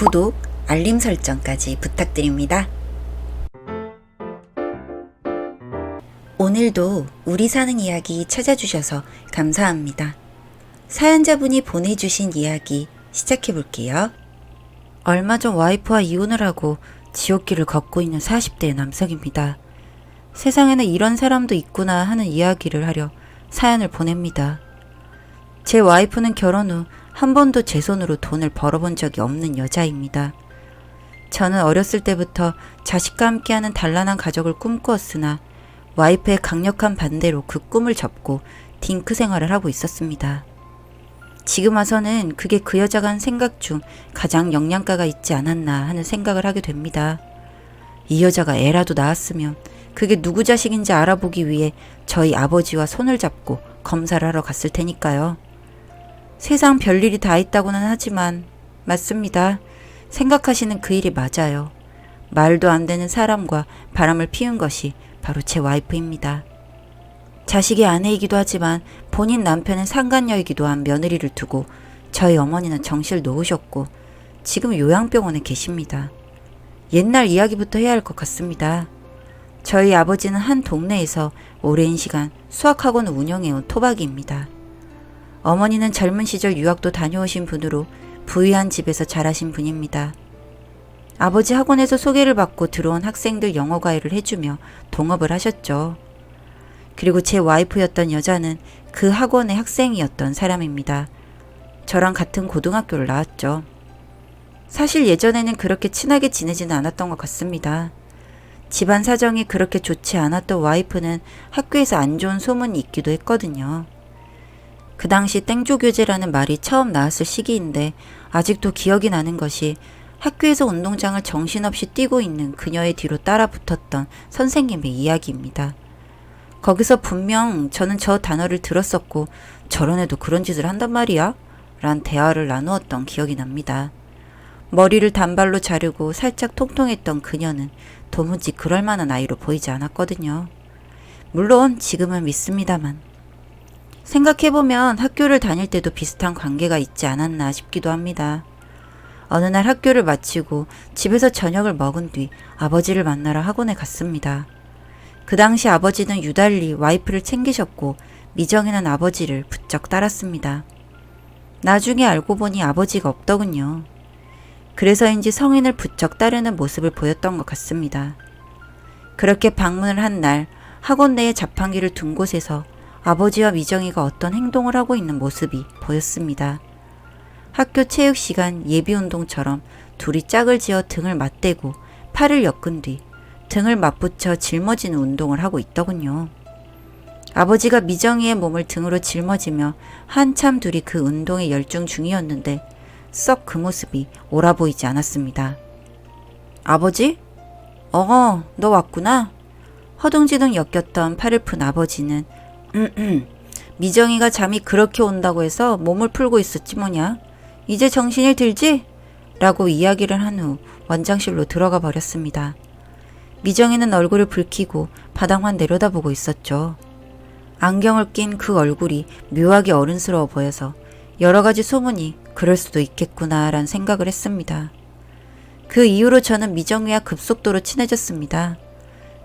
구독, 알림 설정까지 부탁드립니다. 오늘도 우리 사는 이야기 찾아주셔서 감사합니다. 사연자분이 보내주신 이야기 시작해 볼게요. 얼마 전 와이프와 이혼을 하고 지옥길을 걷고 있는 40대의 남성입니다. 세상에는 이런 사람도 있구나 하는 이야기를 하려 사연을 보냅니다. 제 와이프는 결혼 후 한 번도 제 손으로 돈을 벌어본 적이 없는 여자입니다. 저는 어렸을 때부터 자식과 함께하는 단란한 가족을 꿈꾸었으나 와이프의 강력한 반대로 그 꿈을 접고 딩크 생활을 하고 있었습니다. 지금 와서는 그게 그 여자가 한 생각 중 가장 영양가가 있지 않았나 하는 생각을 하게 됩니다. 이 여자가 애라도 낳았으면 그게 누구 자식인지 알아보기 위해 저희 아버지와 손을 잡고 검사를 하러 갔을 테니까요. 세상 별일이 다 있다고는 하지만 맞습니다. 생각하시는 그 일이 맞아요. 말도 안 되는 사람과 바람을 피운 것이 바로 제 와이프입니다. 자식의 아내이기도 하지만 본인 남편은 상간녀이기도 한 며느리를 두고 저희 어머니는 정실 놓으셨고 지금 요양병원에 계십니다. 옛날 이야기부터 해야 할 것 같습니다. 저희 아버지는 한 동네에서 오랜 시간 수학학원을 운영해온 토박이입니다. 어머니는 젊은 시절 유학도 다녀오신 분으로 부유한 집에서 자라신 분입니다. 아버지 학원에서 소개를 받고 들어온 학생들 영어 과외를 해주며 동업을 하셨죠. 그리고 제 와이프였던 여자는 그 학원의 학생이었던 사람입니다. 저랑 같은 고등학교를 나왔죠. 사실 예전에는 그렇게 친하게 지내지는 않았던 것 같습니다. 집안 사정이 그렇게 좋지 않았던 와이프는 학교에서 안 좋은 소문이 있기도 했거든요. 그 당시 땡조교제라는 말이 처음 나왔을 시기인데 아직도 기억이 나는 것이 학교에서 운동장을 정신없이 뛰고 있는 그녀의 뒤로 따라 붙었던 선생님의 이야기입니다. 거기서 분명 저는 저 단어를 들었었고 저런 애도 그런 짓을 한단 말이야? 란 대화를 나누었던 기억이 납니다. 머리를 단발로 자르고 살짝 통통했던 그녀는 도무지 그럴 만한 아이로 보이지 않았거든요. 물론 지금은 믿습니다만. 생각해보면 학교를 다닐 때도 비슷한 관계가 있지 않았나 싶기도 합니다. 어느 날 학교를 마치고 집에서 저녁을 먹은 뒤 아버지를 만나러 학원에 갔습니다. 그 당시 아버지는 유달리 와이프를 챙기셨고 미정이는 아버지를 부쩍 따랐습니다. 나중에 알고 보니 아버지가 없더군요. 그래서인지 성인을 부쩍 따르는 모습을 보였던 것 같습니다. 그렇게 방문을 한 날 학원 내에 자판기를 둔 곳에서 아버지와 미정이가 어떤 행동을 하고 있는 모습이 보였습니다. 학교 체육 시간 예비 운동처럼 둘이 짝을 지어 등을 맞대고 팔을 엮은 뒤 등을 맞붙여 짊어지는 운동을 하고 있더군요. 아버지가 미정이의 몸을 등으로 짊어지며 한참 둘이 그 운동에 열중 중이었는데 썩 그 모습이 옳아 보이지 않았습니다. 아버지? 어, 너 왔구나. 허둥지둥 엮였던 팔을 푼 아버지는 음, 미정이가 잠이 그렇게 온다고 해서 몸을 풀고 있었지 뭐냐. 이제 정신이 들지? 라고 이야기를 한 후 원장실로 들어가 버렸습니다. 미정이는 얼굴을 붉히고 바닥만 내려다보고 있었죠. 안경을 낀 그 얼굴이 묘하게 어른스러워 보여서 여러 가지 소문이 그럴 수도 있겠구나란 생각을 했습니다. 그 이후로 저는 미정이와 급속도로 친해졌습니다.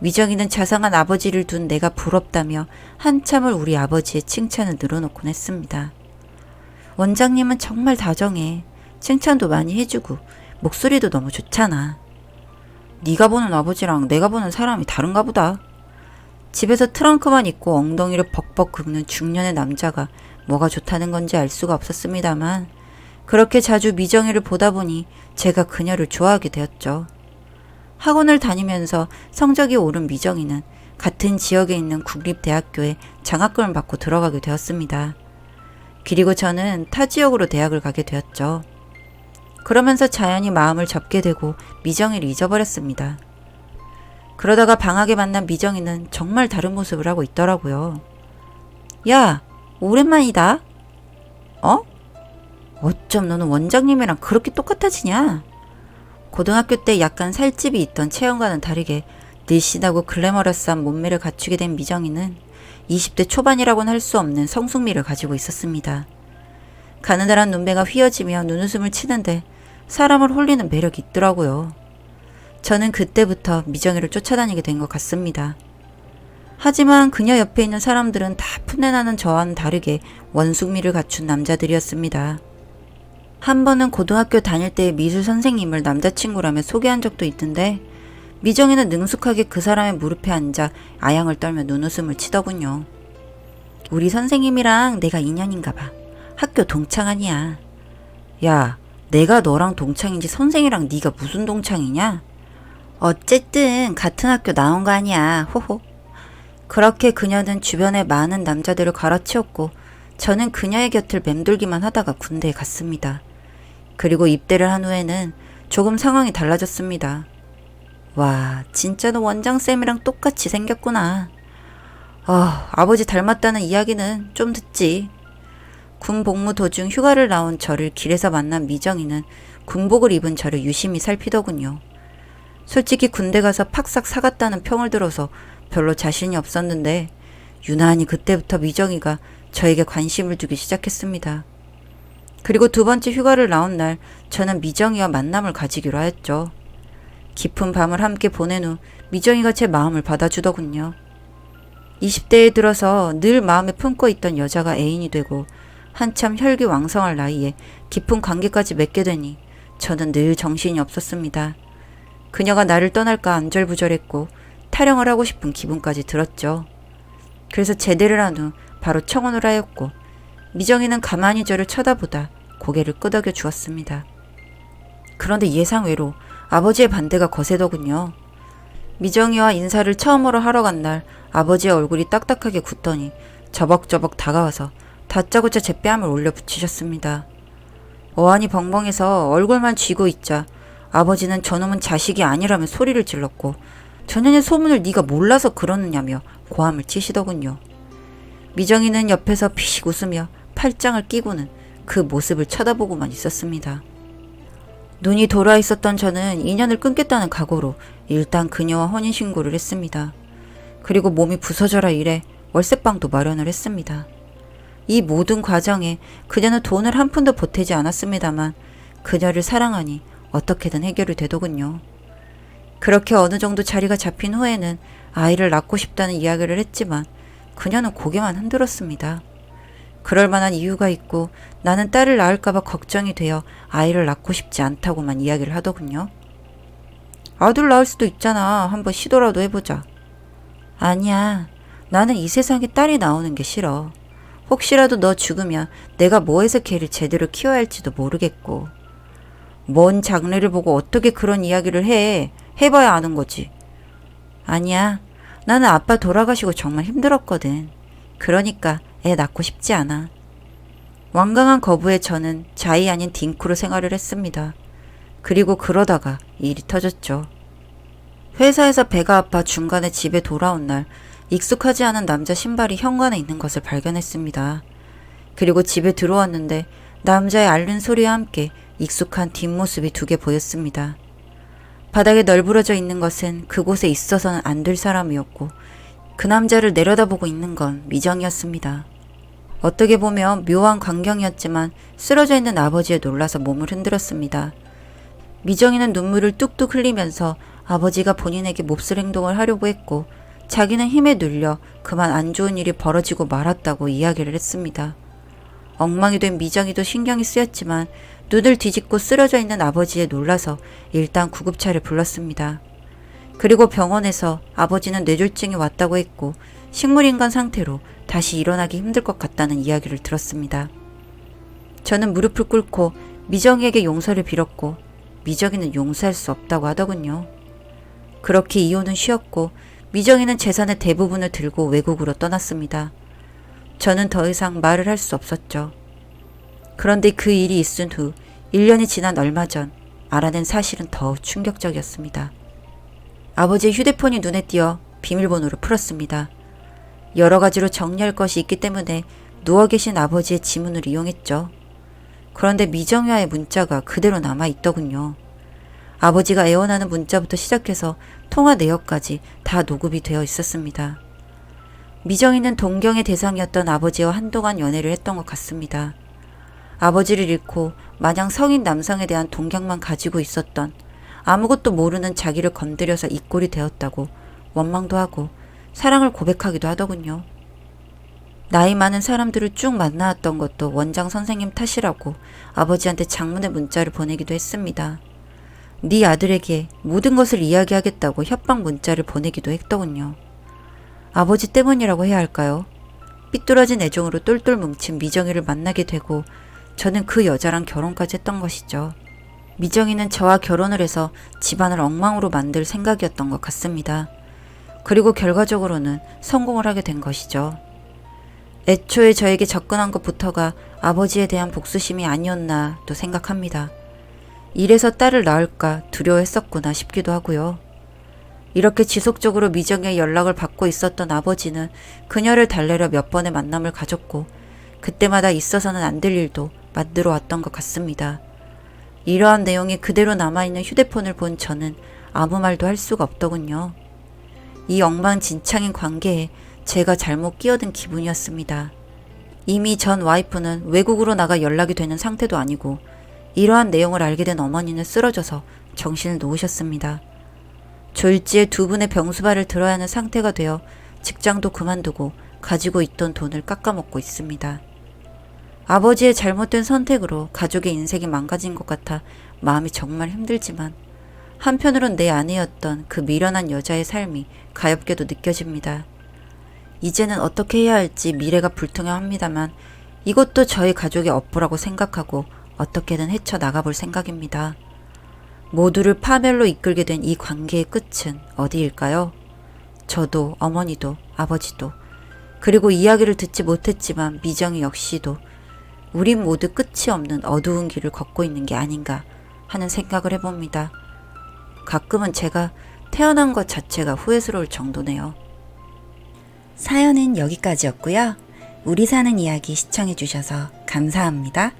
미정이는 자상한 아버지를 둔 내가 부럽다며 한참을 우리 아버지의 칭찬을 늘어놓곤 했습니다. 원장님은 정말 다정해. 칭찬도 많이 해주고 목소리도 너무 좋잖아. 네가 보는 아버지랑 내가 보는 사람이 다른가 보다. 집에서 트렁크만 입고 엉덩이를 벅벅 긁는 중년의 남자가 뭐가 좋다는 건지 알 수가 없었습니다만 그렇게 자주 미정이를 보다 보니 제가 그녀를 좋아하게 되었죠. 학원을 다니면서 성적이 오른 미정이는 같은 지역에 있는 국립대학교에 장학금을 받고 들어가게 되었습니다. 그리고 저는 타 지역으로 대학을 가게 되었죠. 그러면서 자연히 마음을 접게 되고 미정이를 잊어버렸습니다. 그러다가 방학에 만난 미정이는 정말 다른 모습을 하고 있더라고요. 야, 오랜만이다. 어? 어쩜 너는 원장님이랑 그렇게 똑같아지냐? 고등학교 때 약간 살집이 있던 체형과는 다르게 늘씬하고 글래머러스한 몸매를 갖추게 된 미정이는 20대 초반이라고는 할 수 없는 성숙미를 가지고 있었습니다. 가느다란 눈매가 휘어지며 눈웃음을 치는데 사람을 홀리는 매력이 있더라고요. 저는 그때부터 미정이를 쫓아다니게 된 것 같습니다. 하지만 그녀 옆에 있는 사람들은 다 풋내나는 저와는 다르게 원숭미를 갖춘 남자들이었습니다. 한 번은 고등학교 다닐 때 미술 선생님을 남자친구라며 소개한 적도 있던데 미정이는 능숙하게 그 사람의 무릎에 앉아 아양을 떨며 눈웃음을 치더군요. 우리 선생님이랑 내가 인연인가 봐. 학교 동창 아니야. 야, 내가 너랑 동창인지 선생이랑 네가 무슨 동창이냐? 어쨌든 같은 학교 나온 거 아니야. 호호. 그렇게 그녀는 주변에 많은 남자들을 갈아치웠고 저는 그녀의 곁을 맴돌기만 하다가 군대에 갔습니다. 그리고 입대를 한 후에는 조금 상황이 달라졌습니다. 와, 진짜 너 원장쌤이랑 똑같이 생겼구나. 아, 아버지 닮았다는 이야기는 좀 듣지. 군 복무 도중 휴가를 나온 저를 길에서 만난 미정이는 군복을 입은 저를 유심히 살피더군요. 솔직히 군대 가서 팍싹 사갔다는 평을 들어서 별로 자신이 없었는데 유난히 그때부터 미정이가 저에게 관심을 두기 시작했습니다. 그리고 두 번째 휴가를 나온 날 저는 미정이와 만남을 가지기로 하였죠. 깊은 밤을 함께 보낸 후 미정이가 제 마음을 받아주더군요. 20대에 들어서 늘 마음에 품고 있던 여자가 애인이 되고 한참 혈기 왕성할 나이에 깊은 관계까지 맺게 되니 저는 늘 정신이 없었습니다. 그녀가 나를 떠날까 안절부절했고 타령을 하고 싶은 기분까지 들었죠. 그래서 제대를 한 후 바로 청혼을 하였고 미정이는 가만히 저를 쳐다보다 고개를 끄덕여 주었습니다. 그런데 예상외로 아버지의 반대가 거세더군요. 미정이와 인사를 처음으로 하러 간 날 아버지의 얼굴이 딱딱하게 굳더니 저벅저벅 다가와서 다짜고짜 제 뺨을 올려 붙이셨습니다. 어안이 벙벙해서 얼굴만 쥐고 있자 아버지는 저놈은 자식이 아니라며 소리를 질렀고 전년의 소문을 네가 몰라서 그러느냐며 고함을 치시더군요. 미정이는 옆에서 피식 웃으며 팔짱을 끼고는 그 모습을 쳐다보고만 있었습니다. 눈이 돌아 있었던 저는 인연을 끊겠다는 각오로 일단 그녀와 혼인신고를 했습니다. 그리고 몸이 부서져라 이래 월세방도 마련을 했습니다. 이 모든 과정에 그녀는 돈을 한 푼도 보태지 않았습니다만 그녀를 사랑하니 어떻게든 해결이 되더군요. 그렇게 어느 정도 자리가 잡힌 후에는 아이를 낳고 싶다는 이야기를 했지만 그녀는 고개만 흔들었습니다. 그럴 만한 이유가 있고 나는 딸을 낳을까봐 걱정이 되어 아이를 낳고 싶지 않다고만 이야기를 하더군요. 아들 낳을 수도 있잖아. 한번 시도라도 해보자. 아니야. 나는 이 세상에 딸이 나오는 게 싫어. 혹시라도 너 죽으면 내가 뭐해서 걔를 제대로 키워야 할지도 모르겠고. 뭔 장래를 보고 어떻게 그런 이야기를 해. 해봐야 아는 거지. 아니야. 나는 아빠 돌아가시고 정말 힘들었거든. 그러니까 애 낳고 싶지 않아. 완강한 거부에 저는 자이 아닌 딩크로 생활을 했습니다. 그리고 그러다가 일이 터졌죠. 회사에서 배가 아파 중간에 집에 돌아온 날 익숙하지 않은 남자 신발이 현관에 있는 것을 발견했습니다. 그리고 집에 들어왔는데 남자의 앓는 소리와 함께 익숙한 뒷모습이 두 개 보였습니다. 바닥에 널브러져 있는 것은 그곳에 있어서는 안 될 사람이었고 그 남자를 내려다보고 있는 건 미정이었습니다. 어떻게 보면 묘한 광경이었지만 쓰러져 있는 아버지에 놀라서 몸을 흔들었습니다. 미정이는 눈물을 뚝뚝 흘리면서 아버지가 본인에게 몹쓸 행동을 하려고 했고 자기는 힘에 눌려 그만 안 좋은 일이 벌어지고 말았다고 이야기를 했습니다. 엉망이 된 미정이도 신경이 쓰였지만 눈을 뒤집고 쓰러져 있는 아버지에 놀라서 일단 구급차를 불렀습니다. 그리고 병원에서 아버지는 뇌졸중이 왔다고 했고 식물인간 상태로 다시 일어나기 힘들 것 같다는 이야기를 들었습니다. 저는 무릎을 꿇고 미정이에게 용서를 빌었고 미정이는 용서할 수 없다고 하더군요. 그렇게 이혼은 쉬었고 미정이는 재산의 대부분을 들고 외국으로 떠났습니다. 저는 더 이상 말을 할 수 없었죠. 그런데 그 일이 있은 후 1년이 지난 얼마 전 알아낸 사실은 더 충격적이었습니다. 아버지의 휴대폰이 눈에 띄어 비밀번호를 풀었습니다. 여러 가지로 정리할 것이 있기 때문에 누워 계신 아버지의 지문을 이용했죠. 그런데 미정야의 문자가 그대로 남아 있더군요. 아버지가 애원하는 문자부터 시작해서 통화 내역까지 다 녹음이 되어 있었습니다. 미정이는 동경의 대상이었던 아버지와 한동안 연애를 했던 것 같습니다. 아버지를 잃고 마냥 성인 남성에 대한 동경만 가지고 있었던 아무것도 모르는 자기를 건드려서 이 꼴이 되었다고 원망도 하고 사랑을 고백하기도 하더군요. 나이 많은 사람들을 쭉 만나왔던 것도 원장 선생님 탓이라고 아버지한테 장문의 문자를 보내기도 했습니다. 네 아들에게 모든 것을 이야기하겠다고 협박 문자를 보내기도 했더군요. 아버지 때문이라고 해야 할까요? 삐뚤어진 애정으로 똘똘 뭉친 미정이를 만나게 되고 저는 그 여자랑 결혼까지 했던 것이죠. 미정이는 저와 결혼을 해서 집안을 엉망으로 만들 생각이었던 것 같습니다. 그리고 결과적으로는 성공을 하게 된 것이죠. 애초에 저에게 접근한 것부터가 아버지에 대한 복수심이 아니었나 또 생각합니다. 이래서 딸을 낳을까 두려워했었구나 싶기도 하고요. 이렇게 지속적으로 미정의 연락을 받고 있었던 아버지는 그녀를 달래려 몇 번의 만남을 가졌고 그때마다 있어서는 안 될 일도 만들어 왔던 것 같습니다. 이러한 내용이 그대로 남아있는 휴대폰을 본 저는 아무 말도 할 수가 없더군요. 이 엉망진창인 관계에 제가 잘못 끼어든 기분이었습니다. 이미 전 와이프는 외국으로 나가 연락이 되는 상태도 아니고 이러한 내용을 알게 된 어머니는 쓰러져서 정신을 놓으셨습니다. 졸지에 두 분의 병수발을 들어야 하는 상태가 되어 직장도 그만두고 가지고 있던 돈을 깎아먹고 있습니다. 아버지의 잘못된 선택으로 가족의 인생이 망가진 것 같아 마음이 정말 힘들지만 한편으론 내 아내였던 그 미련한 여자의 삶이 가엽게도 느껴집니다. 이제는 어떻게 해야 할지 미래가 불투명합니다만 이것도 저희 가족의 업보라고 생각하고 어떻게든 헤쳐나가 볼 생각입니다. 모두를 파멸로 이끌게 된 이 관계의 끝은 어디일까요? 저도 어머니도 아버지도 그리고 이야기를 듣지 못했지만 미정이 역시도 우린 모두 끝이 없는 어두운 길을 걷고 있는 게 아닌가 하는 생각을 해봅니다. 가끔은 제가 태어난 것 자체가 후회스러울 정도네요. 사연은 여기까지였고요. 우리 사는 이야기 시청해주셔서 감사합니다.